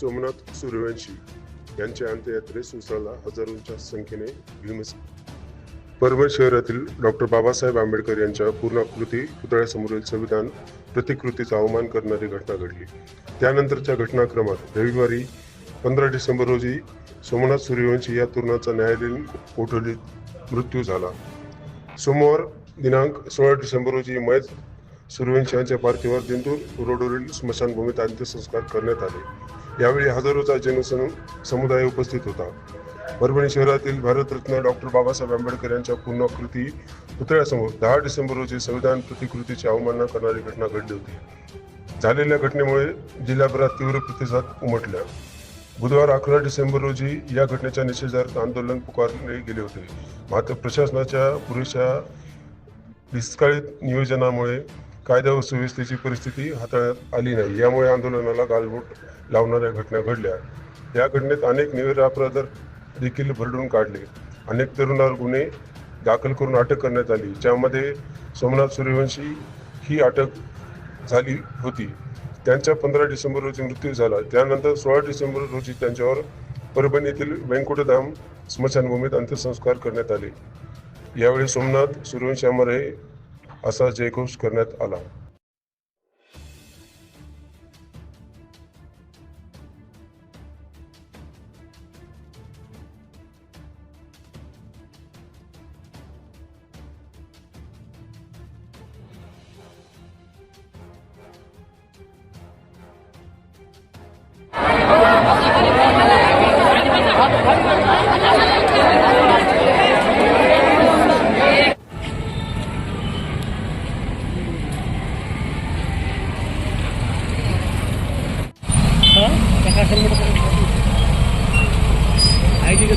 सोमनाथ सूर्यवंशी यांच्या अंत्ययात्रेस उसळला हजारोंच्या संख्येने भीमस परभणी शहरातील डॉक्टर बाबासाहेब आंबेडकर यांच्या पूर्णाकृती पुतळ्यासमोरील संविधान प्रतिकृतीचा अवमान करणारी घटना घडली. त्यानंतरच्या घटनाक्रमात रविवारी पंधरा डिसेंबर रोजी सोमनाथ सूर्यवंशी या तरुणाचा न्यायालयीन कोठडीत मृत्यू झाला. सोमवार दिनांक सोळा डिसेंबर रोजी मयत सूर्यवंशी यांच्या पार्थिवावर दिंदूर रोडवरील स्मशानभूमीत अंत्यसंस्कार करण्यात आले. यावेळी हजारोचा जनसम समुदाय उपस्थित होता. परभणी शहरातील भारतरत्न डॉक्टर बाबासाहेब आंबेडकर यांच्या पूर्णाकृती पुतळ्यासमोर दहा डिसेंबर रोजी संविधान प्रतिकृतीची अवमानना करणारी घटना घडली होती. झालेल्या घटनेमुळे जिल्हाभरात तीव्र प्रतिसाद उमटला. बुधवार अकरा डिसेंबर रोजी या घटनेच्या निषेधार्थ आंदोलन पुकारले गेले होते. मात्र प्रशासनाच्या पुरेशा विस्कळीत नियोजनामुळे कायदा व सुव्यवस्थेची परिस्थिती हाताळण्यात आली नाही. यामुळे आंदोलनाला गालबोट लावणाऱ्या घटना घडल्या. या घटनेत अनेक निरपराध देखील भरडून काढले. अनेक तरुणावर गुन्हे दाखल करून अटक करण्यात आली. ज्यामध्ये सोमनाथ सूर्यवंशी ही अटक झाली होती. त्यांचा पंधरा डिसेंबर रोजी मृत्यू झाला. त्यानंतर सोळा डिसेंबर रोजी त्यांच्यावर परभणी येथील व्यंकुटधाम स्मशानभूमीत अंत्यसंस्कार करण्यात आले. यावेळी सोमनाथ सूर्यवंशी अमर असा जयघोष करण्यात आला. আইডিকে